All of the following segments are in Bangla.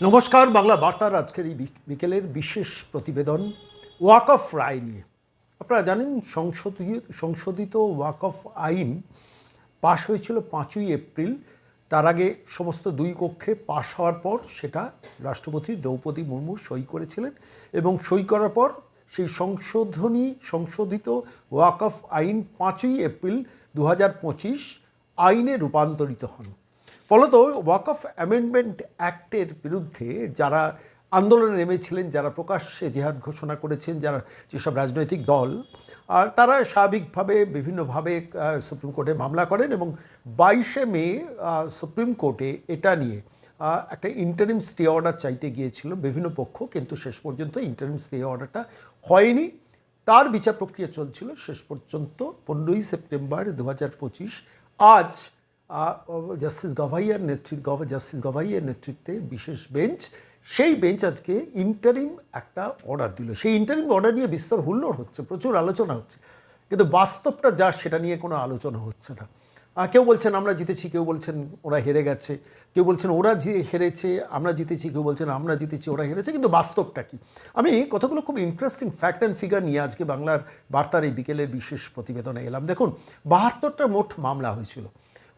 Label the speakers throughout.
Speaker 1: নমস্কার, বাংলা বার্তার আজকের এই বিকেলের বিশেষ প্রতিবেদন, ওয়াক অফ রায় নিয়ে। আপনারা জানেন সংশোধিত সংশোধিত ওয়াক অফ আইন পাশ হয়েছিল পাঁচই এপ্রিল। তার আগে সমস্ত দুই কক্ষে পাশ হওয়ার পর সেটা রাষ্ট্রপতি দ্রৌপদী মুর্মু সই করেছিলেন এবং সই করার পর সেই সংশোধনী সংশোধিত ওয়াক অফ আইন পাঁচই এপ্রিল দু হাজার পঁচিশ আইনে রূপান্তরিত হন। ফলত ওয়াক অফ অ্যামেন্ডমেন্ট অ্যাক্টের বিরুদ্ধে যারা আন্দোলনে নেমেছিলেন, যারা প্রকাশ্যে জেহাদ ঘোষণা করেছেন, যারা যেসব রাজনৈতিক দল, আর তারা স্বাভাবিকভাবে বিভিন্নভাবে সুপ্রিম কোর্টে মামলা করেন এবং বাইশে মে সুপ্রিম কোর্টে এটা নিয়ে একটা ইন্টারিম স্টে অর্ডার চাইতে গিয়েছিল বিভিন্ন পক্ষ, কিন্তু শেষ পর্যন্ত ইন্টারিম স্টে অর্ডারটা হয়নি। তার বিচার প্রক্রিয়া চলছিল শেষ পর্যন্ত পনেরোই সেপ্টেম্বর দু হাজার পঁচিশ। আজ জাস্টিস গভাইয়ার নেতৃত্ব জাস্টিস গভাইয়ের নেতৃত্বে বিশেষ বেঞ্চ, সেই বেঞ্চ আজকে ইন্টারিম একটা অর্ডার দিল। সেই ইন্টারিম অর্ডার নিয়ে বিস্তর হুল্লোড় হচ্ছে, প্রচুর আলোচনা হচ্ছে। কিন্তু বাস্তবটা যা, সেটা নিয়ে কোনো আলোচনা হচ্ছে না। কেউ বলছেন, আমরা জিতেছি। কেউ বলছেন, ওরা হেরে গেছে। কেউ বলছেন, ওরা যে হেরেছে। আমরা জিতেছি। কেউ বলছেন, আমরা জিতেছি। ওরা হেরেছে। কিন্তু বাস্তবটা কি? আমি কতগুলো খুব ইন্টারেস্টিং ফ্যাক্ট অ্যান্ড ফিগার নিয়ে আজকে বাংলার বার্তার এই বিকেলের বিশেষ প্রতিবেদনে এলাম। দেখুন, বাহাত্তরটা মোট মামলা হয়েছিল।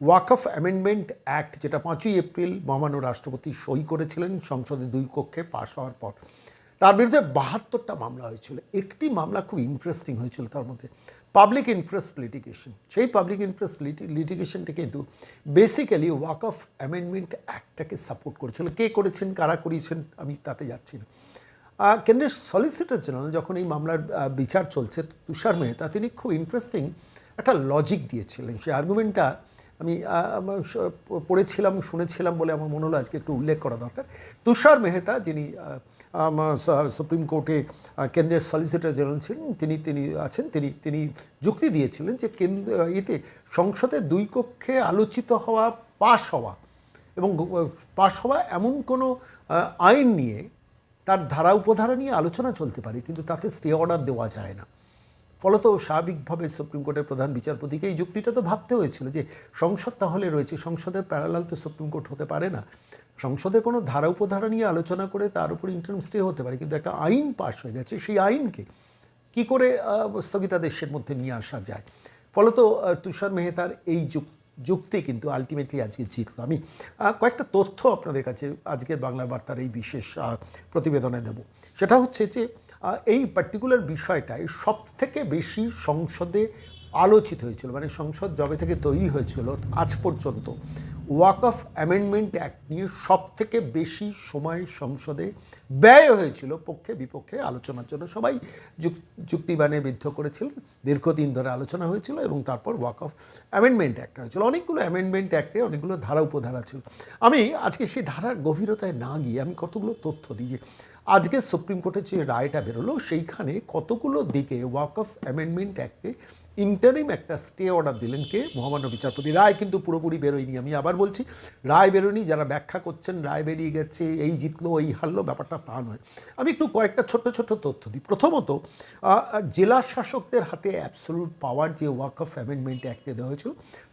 Speaker 1: ওয়াকফ অ্যামেন্ডমেন্ট অ্যাক্ট, যেটা পাঁচই এপ্রিল মহামান্য রাষ্ট্রপতি সই করেছিলেন, সংসদে দুই কক্ষে পাশ হওয়ার পর। তার বিরুদ্ধে বাহাত্তরটা মামলা হয়েছিল। একটি মামলা খুব ইন্টারেস্টিং হয়েছিল তার মধ্যে পাবলিক ইন্টারেস্ট লিটিগেশন সেই পাবলিক ইন্টারেস্ট লিটিগেশনটা কিন্তু বেসিক্যালি ওয়াক অফ অ্যামেন্ডমেন্ট অ্যাক্টটাকে সাপোর্ট করেছিল। কে করেছেন, কারা করিয়েছেন, আমি তাতে যাচ্ছি না। কেন্দ্রের সলিসিটর জেনারেল যখন এই মামলার বিচার চলছে, তুষার মেহতা, তিনি খুব ইন্টারেস্টিং একটা লজিক দিয়েছিলেন। সেই আর্গুমেন্টটা আমি পড়েছিলাম, শুনেছিলাম বলে আমার মনে হলো আজকে একটু উল্লেখ করা দরকার। তুষার মেহতা যিনি সুপ্রিম কোর্টে কেন্দ্রের সলিসিটর জেনারেল ছিলেন, তিনি তিনি আছেন, তিনি তিনি যুক্তি দিয়েছিলেন যে কেন্দ্র এতে সংসদে দুই কক্ষে আলোচিত হওয়া, পাশ হওয়া এবং পাশ হওয়া এমন কোনো আইন নিয়ে তার ধারা উপধারা নিয়ে আলোচনা চলতে পারে, কিন্তু তাতে স্টে অর্ডার দেওয়া যায় না। ফলত স্বাভাবিকভাবে সুপ্রিম কোর্টের প্রধান বিচারপতিকে এই যুক্তিটা তো ভাবতে হয়েছিল যে সংসদ তাহলে রয়েছে, সংসদের প্যারালাল তো সুপ্রিম কোর্ট হতে পারে না। সংসদে কোনো ধারা উপধারা নিয়ে আলোচনা করে তার উপর ইন্টার্ম স্টে হতে পারে, কিন্তু একটা আইন পাশ হয়ে গেছে, সেই আইনকে কি করে স্থগিতাদেশের মধ্যে নিয়ে আসা যায়? ফলত তুষার মেহতার এই যুক্তি যুক্তি কিন্তু আলটিমেটলি আজকে জিতল। আমি কয়েকটা তথ্য আপনাদের কাছে আজকের বাংলা বার্তার এই বিশেষ প্রতিবেদনে দেব। সেটা হচ্ছে যে এই পার্টিকুলার বিষয়টাই সব থেকে বেশি সংসদে আলোচিত হয়েছিল মানে সংসদ জবে থেকে তৈরি হয়েছিল আজ পর্যন্ত ওয়াক অফ অ্যামেন্ডমেন্ট অ্যাক্ট নিয়ে সব থেকে বেশি সময় সংসদে ব্যয় হয়েছিল পক্ষে বিপক্ষে আলোচনার জন্য। সবাই যুক- যুক্তিবানে বিদ্ধ করেছিলেন দীর্ঘদিন ধরে আলোচনা হয়েছিল এবং তারপর ওয়াক অফ অ্যামেন্ডমেন্ট অ্যাক্ট হয়েছিল। অনেকগুলো অ্যামেন্ডমেন্ট অ্যাক্টে অনেকগুলো ধারা, উপধারা ছিল। আমি আজকে সেই ধারার গভীরতায় না গিয়ে আমি কতগুলো তথ্য দিই যে আজকে সুপ্রিম কোর্টের যে রায়টা বেরোলো, সেইখানে কতগুলো দিকে ওয়াক অফ অ্যামেন্ডমেন্ট অ্যাক্টে ইন্টারিম একটা স্টে অর্ডার দিলেন কে? মহামান্য বিচারপতি। রায় কিন্তু পুরোপুরি বেরোয়নি। আমি আবার বলছি, রায় বেরোয়নি, যারা ব্যাখ্যা করছেন, রায় বেরিয়ে গেছে, এই জিতলো, এই হারলো, ব্যাপারটা তা নয়। আমি একটু কয়েকটা ছোট্ট ছোট্ট তথ্য দিই। প্রথমত জেলা শাসকদের হাতে অ্যাবসলুট পাওয়ার যে ওয়াক অফ অ্যামেন্ডমেন্ট অ্যাক্টে দেওয়া হয়েছিল,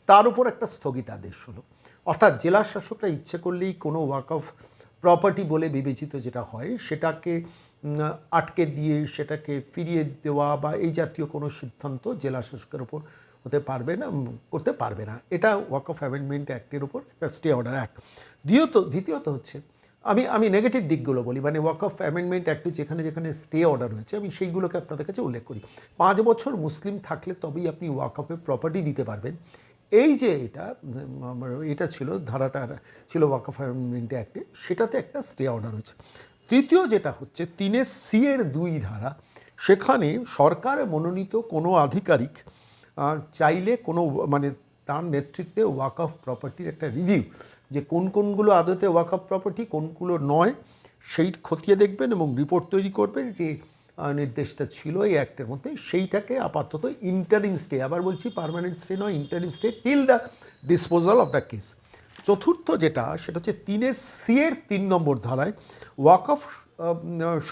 Speaker 1: তার উপর একটা স্থগিতাদেশ হলো। অর্থাৎ জেলা শাসকরা ইচ্ছে করলেই কোনো ওয়াক অফ প্রপার্টি বলে বিবেচিত যেটা হয়, সেটাকে আটকে দিয়ে সেটাকে ফিরিয়ে দেওয়া বা এই জাতীয় কোনো সিদ্ধান্ত জেলা শাসকের ওপর হতে পারবে না করতে পারবে না। এটা ওয়াক অফ অ্যামেন্ডমেন্ট অ্যাক্টের উপর একটা স্টে অর্ডার অ্যাক্ট দ্বিতীয়ত দ্বিতীয়ত হচ্ছে, আমি আমি নেগেটিভ দিকগুলো বলি মানে ওয়াক অফ অ্যামেন্ডমেন্ট অ্যাক্টে যেখানে যেখানে স্টে অর্ডার হয়েছে আমি সেইগুলোকে আপনাদের কাছে উল্লেখ করি। পাঁচ বছর মুসলিম থাকলে তবেই আপনি ওয়াক অফে প্রপার্টি দিতে পারবেন। এই যে এটা এটা ছিল, ধারাটা ছিল ওয়াক অফ অ্যামেন্ডমেন্ট অ্যাক্টে সেটাতে একটা স্টে অর্ডার হচ্ছে তৃতীয় যেটা হচ্ছে, তিনের সি এর দুই ধারা, সেখানে সরকার মনোনীত কোনো আধিকারিক চাইলে কোনো মানে তার নেতৃত্বে ওয়াক অফ প্রপার্টির একটা রিভিউ যে কোন কোনগুলো আদতে ওয়াক অফ প্রপার্টি কোনগুলো নয়, সেই খতিয়ে দেখবেন এবং রিপোর্ট তৈরি করবেন যে নির্দেশটা ছিল এই অ্যাক্টের মধ্যে। সেইটাকে আপাতত ইন্টারিম স্টে আবার বলছি পারমানেন্ট স্টে নয় interim stay till the disposal of the case চতুর্থ যেটা, সেটা হচ্ছে তিনের সি এর তিন নম্বর ধারায় ওয়াক অফ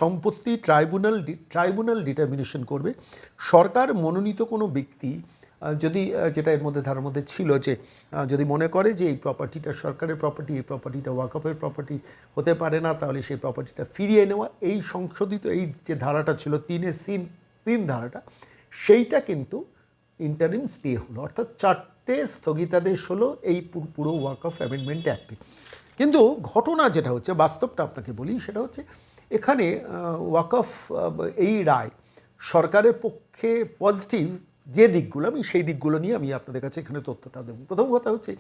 Speaker 1: সম্পত্তি ট্রাইব্যুনাল ট্রাইব্যুনাল ডিটারমিনেশন করবে। সরকার মনোনীত কোনো ব্যক্তি যদি যেটা এর মধ্যে ধারার মধ্যে ছিল যে যদি মনে করে যে এই প্রপার্টিটা সরকারের প্রপার্টি এই প্রপার্টিটা ওয়াকফের প্রপার্টি হতে পারে না, তাহলে সেই প্রপার্টিটা ফিরিয়ে নেওয়া, এই সংশোধিত, এই যে ধারাটা ছিল, তিনের সিন, তিন ধারাটা, সেইটা কিন্তু ইন্টারিম স্টে হলো। অর্থাৎ চারটে স্থগিতাদেশ হলো এই পুরো ওয়াক অফ অ্যামেন্ডমেন্ট অ্যাক্টে কিন্তু ঘটনা যেটা হচ্ছে, বাস্তবটা আপনাকে বলি, সেটা হচ্ছে এখানে ওয়াক অফ এই রায় সরকারের পক্ষে পজিটিভ যে দিকগুলো, আমি সেই দিকগুলো নিয়ে আমি আপনাদের কাছে এখানে তথ্যটা দেবো। প্রথম কথা হচ্ছে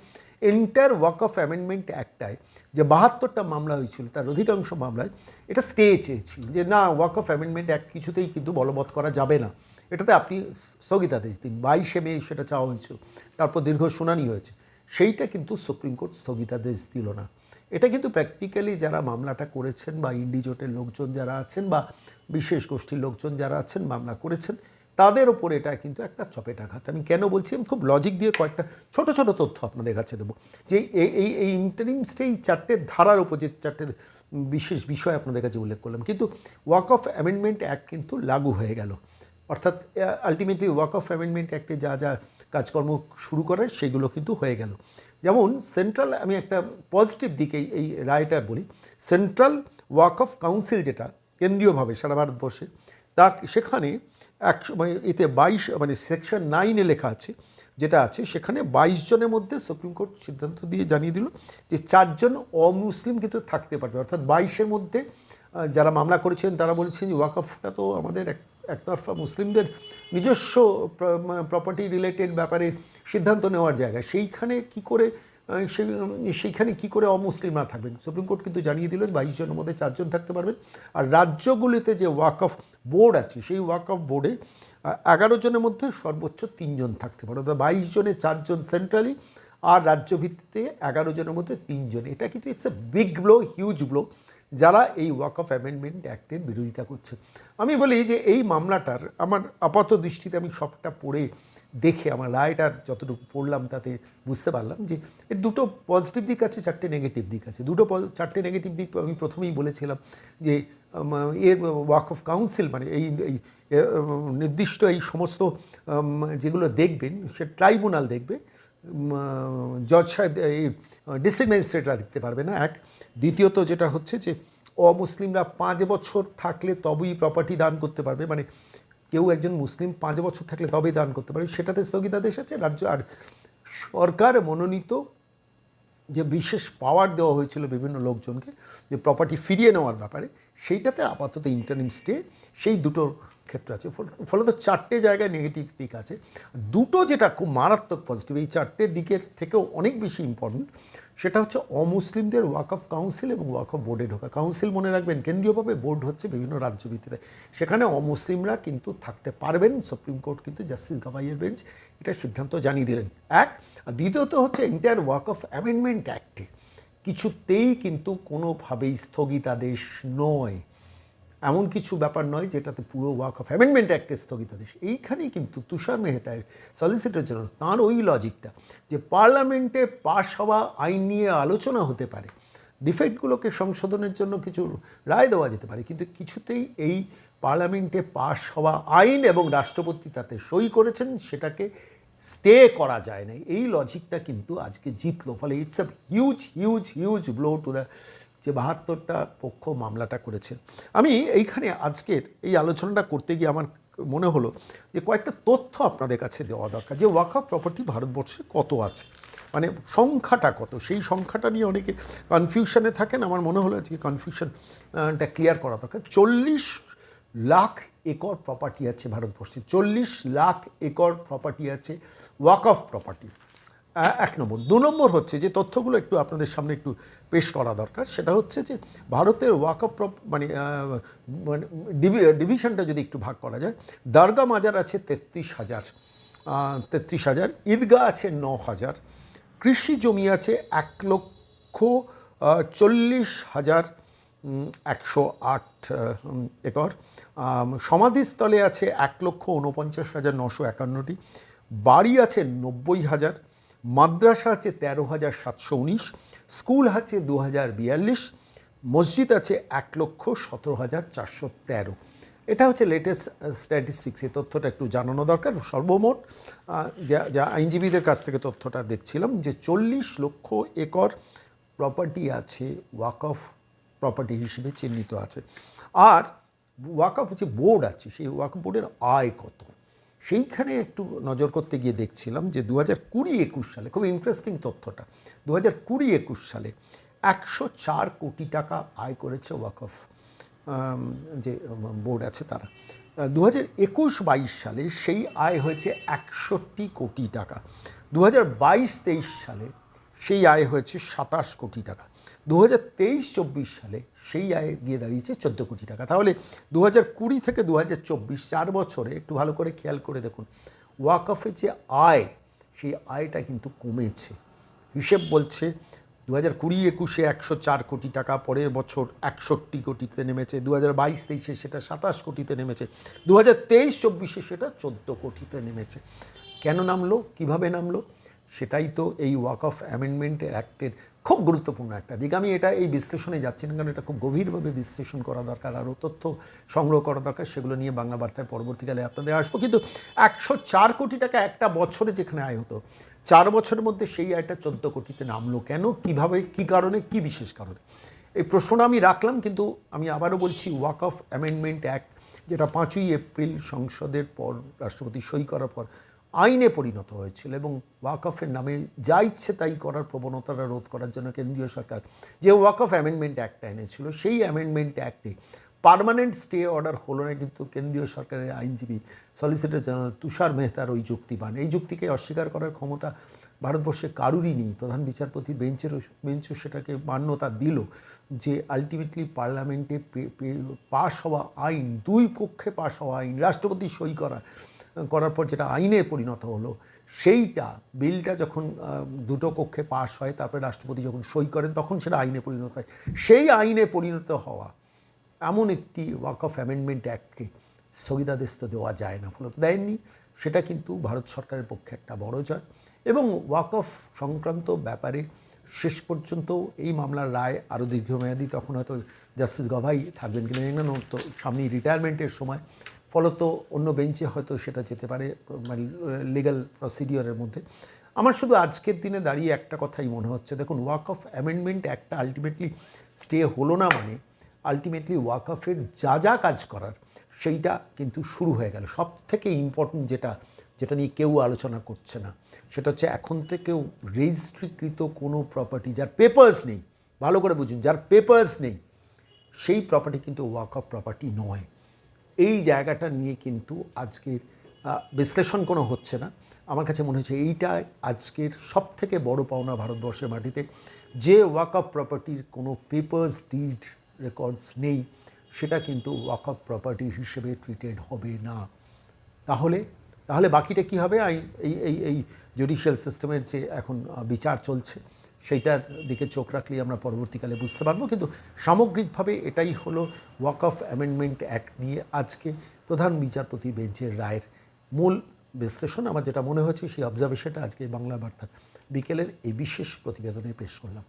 Speaker 1: এন্টায়ার ওয়াক অফ অ্যামেন্ডমেন্ট অ্যাক্টায় যে বাহাত্তরটা মামলা হয়েছিল, তার অধিকাংশ মামলায় এটা স্টে চেয়েছিল যে না ওয়াক অফ অ্যামেন্ডমেন্ট অ্যাক্ট কিছুতেই কিন্তু বলবৎ করা যাবে না। এটাতে আপনি স্থগিতাদেশ দিন, বাইশে মে সেটা চাওয়া হয়েছিল, তারপর দীর্ঘ শুনানি হয়েছে। সেইটা কিন্তু সুপ্রিম কোর্ট স্থগিতাদেশ দিল না। এটা কিন্তু প্র্যাকটিক্যালি যারা মামলাটা করেছেন বা ইন্ডিজোটের লোকজন যারা আছেন বা বিশেষ গোষ্ঠীর লোকজন যারা আছেন, মামলা করেছেন তাদের ওপর এটা কিন্তু একটা চপেটাঘাত আমি কেন বলছি? আমি খুব লজিক দিয়ে কয়েকটা ছোট ছোট তথ্য আপনাদের কাছে দেবো। যে এই এই এই ইন্টারিম স্টে এই চারটে ধারার উপর যে চারটে বিশেষ বিষয় আপনাদের কাছে উল্লেখ করলাম, কিন্তু ওয়াক অফ অ্যামেন্ডমেন্ট অ্যাক্ট কিন্তু লাগু হয়ে গেল। অর্থাৎ আলটিমেটলি ওয়াক অফ অ্যামেন্ডমেন্ট অ্যাক্টে যা যা কাজকর্ম শুরু করে সেগুলো কিন্তু হয়ে গেল। যেমন সেন্ট্রাল আমি একটা পজিটিভ দিকে এই রায়টার বলি। সেন্ট্রাল ওয়াক অফ কাউন্সিল যেটা, কেন্দ্রীয়ভাবে সারা ভারতবর্ষে, তা সেখানে একশো মানে এতে বাইশ মানে সেকশন নাইনে লেখা আছে, যেটা আছে, সেখানে বাইশ জনের মধ্যে সুপ্রিম কোর্ট সিদ্ধান্ত দিয়ে জানিয়ে দিল যে চারজন অমুসলিম কিন্তু থাকতে পারবে। অর্থাৎ বাইশের মধ্যে যারা মামলা করেছেন, তারা বলেছেন যে ওয়াকফটা তো আমাদের এক, একতরফা মুসলিমদের নিজস্ব প্রপার্টি রিলেটেড ব্যাপারে সিদ্ধান্ত নেওয়ার জায়গা। সেইখানে কি করে সেইখানে কি করে অমুসলিমরা থাকবেন? সুপ্রিম কোর্ট কিন্তু জানিয়ে দিল বাইশ জনের মধ্যে চারজন থাকতে পারবেন। আর রাজ্যগুলিতে যে ওয়াক অফ বোর্ড আছে, সেই ওয়াক অফ বোর্ডে এগারো জনের মধ্যে সর্বোচ্চ তিনজন থাকতে পারে। অর্থাৎ বাইশ জনে চারজন সেন্ট্রালি আর রাজ্য ভিত্তিতে এগারো জনের মধ্যে তিনজন। এটা কিন্তু it's a big blow huge blow যারা এই ওয়াক অফ অ্যামেন্ডমেন্ট অ্যাক্টের বিরোধিতা করছে। আমি বলি যে এই মামলাটার আমার আপাত দৃষ্টিতে আমি সবটা পড়ে দেখে, আমার রায়টার যতটুকু পড়লাম তাতে বুঝতে পারলাম যে এর দুটো পজিটিভ দিক আছে, চারটে নেগেটিভ দিক আছে। দুটো চারটে নেগেটিভ দিক আমি প্রথমেই বলেছিলাম যে এর ওয়াক অফ কাউন্সিল মানে এই নির্দিষ্ট এই সমস্ত যেগুলো দেখবেন, সে ট্রাইব্যুনাল দেখবে জজ সাহেব, এই ডিস্ট্রিক্ট ম্যাজিস্ট্রেটরা দেখতে পারবে না, এক। দ্বিতীয়ত যেটা হচ্ছে যে, অমুসলিমরা পাঁচ বছর থাকলে তবেই প্রপার্টি দান করতে পারবে মানে কেউ একজন মুসলিম পাঁচ বছর থাকলে তবেই দান করতে পারে। সেটাতে স্থগিতাদেশ আছে। রাজ্য আর সরকার মনোনীত যে বিশেষ পাওয়ার দেওয়া হয়েছিল বিভিন্ন লোকজনকে, যে প্রপার্টি ফিরিয়ে নেওয়ার ব্যাপারে, সেইটাতে আপাতত ইন্টারনিম স্টে সেই দুটোর ক্ষেত্র আছে। ফল- ফলত চারটে জায়গায় নেগেটিভ দিক আছে। দুটো যেটা খুব মারাত্মক পজিটিভ এই চারটে দিকের থেকেও অনেক বেশি ইম্পর্টেন্ট সেটা হচ্ছে অমুসলিমদের ওয়াক অফ কাউন্সিল এবং ওয়াক অফ বোর্ডে ঢোকা। কাউন্সিল মনে রাখবেন কেন্দ্রীয়ভাবে বোর্ড হচ্ছে বিভিন্ন রাজ্য ভিত্তিতে। সেখানে অমুসলিমরা কিন্তু থাকতে পারবেন, সুপ্রিম কোর্ট কিন্তু জাস্টিস গাভাইয়ের বেঞ্চ এটা সিদ্ধান্ত জানিয়ে দিলেন। এক, আর দ্বিতীয়ত হচ্ছে এন্টায়ার অফ অ্যামেন্ডমেন্ট অ্যাক্টে কিছুতেই কিন্তু কোনোভাবেই স্থগিতাদেশ নয়। এমন কিছু ব্যাপার নয় যেটাতে পুরো ওয়াক অফ অ্যামেন্ডমেন্ট অ্যাক্টের স্থগিতাদেশ এইখানেই কিন্তু তুষার মেহতার সলিসিটর জেনারেল তাঁর ওই লজিকটা যে পার্লামেন্টে পাশ হওয়া আইন নিয়ে আলোচনা হতে পারে, ডিফেক্টগুলোকে সংশোধনের জন্য কিছু রায় দেওয়া যেতে পারে, কিন্তু কিছুতেই এই পার্লামেন্টে পাশ হওয়া আইন এবং রাষ্ট্রপতি তাতে সই করেছেন সেটাকে স্টে করা যায় না এই লজিকটা কিন্তু আজকে জিতলো, ফলে it's a huge huge huge blow to the যে বাহাত্তরটা পক্ষ মামলাটা করেছেন আমি এইখানে আজকের এই আলোচনাটা করতে গিয়ে আমার মনে হলো যে কয়েকটা তথ্য আপনাদের কাছে দেওয়া দরকার, যে ওয়াকআপ প্রপার্টি ভারতবর্ষে কত আছে? মানে সংখ্যাটা কত? সেই সংখ্যাটা নিয়ে অনেকে কনফিউশনে থাকেন। আমার মনে হলো আজকে কনফিউশনটা ক্লিয়ার করা দরকার। চল্লিশ লাখ একর প্রপার্টি আছে ভারতবর্ষে। চল্লিশ লাখ একর প্রপার্টি আছে ওয়াক অফ প্রপার্টি এক নম্বর। দু নম্বর হচ্ছে যে তথ্যগুলো একটু আপনাদের সামনে একটু পেশ করা দরকার, সেটা হচ্ছে যে ভারতের ওয়াক অফ মানে মানে ডিভি- ডিভিশনটা যদি একটু ভাগ করা যায়, দরগা মাজার আছে তেত্রিশ হাজার তেত্রিশ হাজার, ঈদগাহ আছে ন হাজার, কৃষি জমি আছে এক লক্ষ চল্লিশ হাজার একশো আট একর সমাধিস্থলে আছে এক লক্ষ উনপঞ্চাশ হাজার নশো একান্নটি, বাড়ি আছে নব্বই হাজার মাদ্রাসা আছে তেরো হাজার সাতশো উনিশ, স্কুল আছে দু হাজার বিয়াল্লিশ, মসজিদ আছে এক লক্ষ সতেরো হাজার চারশো তেরো। এটা হচ্ছে লেটেস্ট স্ট্যাটিস্টিক্স এই তথ্যটা একটু জানানো দরকার, সর্বমোট যা যা আইনজীবীদের কাছ থেকে তথ্যটা দেখছিলাম যে চল্লিশ লক্ষ একর প্রপার্টি আছে ওয়াক অফ প্রপার্টি হিসেবে চিহ্নিত আছে। আর ওয়াক অফ যে বোর্ড আছে, সেই ওয়াক বোর্ডের আয় কত? সেইখানে একটু নজর করতে গিয়ে দেখছিলাম যে দু হাজার কুড়ি একুশ সালে, খুব ইন্টারেস্টিং তথ্যটা দু হাজার কুড়ি একুশ সালে একশো চার কোটি টাকা আয় করেছে ওয়াক অফ যে বোর্ড আছে তারা। দু হাজার একুশ বাইশ সালে সেই আয় হয়েছে একষট্টি কোটি টাকা। দু হাজার বাইশ তেইশ সালে সেই আয় হয়েছে সাতাশ কোটি টাকা। দু হাজার তেইশ চব্বিশ সালে সেই আয় গিয়ে দাঁড়িয়েছে চোদ্দ কোটি টাকা। তাহলে দু হাজার কুড়ি থেকে দু চব্বিশ চার বছরে একটু ভালো করে খেয়াল করে দেখুন ওয়াকফের যে আয়, সেই আয়টা কিন্তু কমেছে। হিসেব বলছে দু হাজার কুড়ি একুশে একশো চার কোটি টাকা, পরের বছর একষট্টি কোটিতে নেমেছে, দু হাজার বাইশ তেইশে সেটা সাতাশ কোটিতে নেমেছে, দু হাজার তেইশ চব্বিশে সেটা চোদ্দ কোটিতে নেমেছে। কেন নামলো? কীভাবে নামলো? সেটাই তো এই ওয়াক অফ অ্যামেন্ডমেন্ট অ্যাক্টের খুব গুরুত্বপূর্ণ একটা দিক। আমি এটা এই বিশ্লেষণে যাচ্ছি না, কারণ এটা খুব গভীরভাবে বিশ্লেষণ করা দরকার আরও তথ্য সংগ্রহ করা দরকার, সেগুলো নিয়ে বাংলা বার্তায় পরবর্তীকালে আপনাদের আসব। কিন্তু একশো চার কোটি টাকা একটা বছরে যেখানে আয় হতো, চার বছরের মধ্যে সেই আয়টা চোদ্দ কোটিতে নামলো কেন? কীভাবে, কি কারণে, কি বিশেষ কারণে? এই প্রশ্নটা আমি রাখলাম, কিন্তু আমি আবারও বলছি, ওয়াক অফ অ্যামেন্ডমেন্ট অ্যাক্ট, যেটা পাঁচই এপ্রিল সংসদের পর, রাষ্ট্রপতি সই করার পর আইনে পরিণত হয়েছিল এবং ওয়াকফের নামে যা ইচ্ছে তাই করার প্রবণতাটা রোধ করার জন্য কেন্দ্রীয় সরকার যে ওয়াকফ অ্যামেন্ডমেন্ট অ্যাক্টটা এনেছিল, সেই অ্যামেন্ডমেন্ট অ্যাক্টে পার্মানেন্ট স্টে অর্ডার হলো না কিন্তু কেন্দ্রীয় সরকারের আইনজীবী সলিসিটর জেনারেল তুষার মেহতার ওই যুক্তি পান। এই যুক্তিকে অস্বীকার করার ক্ষমতা ভারতবর্ষে কারুরই নেই। প্রধান বিচারপতি বেঞ্চের বেঞ্চও সেটাকে মান্যতা দিল যে আলটিমেটলি পার্লামেন্টে পাশ হওয়া আইন, দুই পক্ষে পাশ হওয়া আইন, রাষ্ট্রপতি সই করা করার পর যেটা আইনে পরিণত হলো, সেইটা বিলটা যখন দুটো কক্ষে পাশ হয়, তারপরে রাষ্ট্রপতি যখন সই করেন, তখন সেটা আইনে পরিণত হয়। সেই আইনে পরিণত হওয়া এমন একটি ওয়াক অফ অ্যামেন্ডমেন্ট অ্যাক্টকে স্থগিতাদেশ তো দেওয়া যায় না, ফলত দেয়নি। সেটা কিন্তু ভারত সরকারের পক্ষে একটা বড় জয়। এবং ওয়াক অফ সংক্রান্ত ব্যাপারে শেষ পর্যন্ত এই মামলার রায় আরও দীর্ঘমেয়াদী, তখন হয়তো জাস্টিস গভাই থাকবেন কিনা জানি না তো সামনেই রিটায়ারমেন্টের সময়। ফলত অন্য বেঞ্চে হয়তো সেটা যেতে পারে মানে লিগ্যাল প্রসিডিওরের মধ্যে। আমার শুধু আজকের দিনে দাঁড়িয়ে একটা কথাই মনে হচ্ছে। দেখুন ওয়াক অফ অ্যামেন্ডমেন্ট একটা আলটিমেটলি স্টে হলো না মানে আলটিমেটলি ওয়াকফের যা যা কাজ করার সেইটা কিন্তু শুরু হয়ে গেল। সব থেকে ইম্পর্টেন্ট যেটা যেটা নিয়ে কেউ আলোচনা করছে না, সেটা হচ্ছে এখন থেকেও রেজিস্ট্রিকৃত কোনো প্রপার্টি যার পেপার্স নেই, ভালো করে বুঝুন, যার পেপার্স নেই, সেই প্রপার্টি কিন্তু ওয়াক অফ প্রপার্টি নয়। এই জায়গাটা নিয়ে কিন্তু আজকের বিশ্লেষণ কোনো হচ্ছে না। আমার কাছে মনে হচ্ছে এইটা আজকের সব থেকে বড় পাওনা ভারতবর্ষের মাটিতে। যে ওয়াক অফ প্রপার্টির কোনো পেপার্স ডিড রেকর্ডস নেই, সেটা কিন্তু ওয়াক অফ প্রপার্টি হিসেবে ট্রিটেড হবে না। তাহলে তাহলে বাকিটা কী হবে? এই এই এই জুডিশিয়াল সিস্টেমের যে এখন বিচার চলছে সেইটার দিকে চোখ রাখলেই আমরা পরবর্তীকালে বুঝতে পারব। কিন্তু সামগ্রিকভাবে এটাই হলো ওয়াক অফ অ্যামেন্ডমেন্ট অ্যাক্ট নিয়ে আজকে প্রধান বিচারপতি বেঞ্চের রায়ের মূল বিশ্লেষণ। আমার যেটা মনে হয়েছে সেই অবজারভেশনটা আজকে বাংলা বার্তা বিকেলের এই বিশেষ প্রতিবেদনে পেশ করলাম।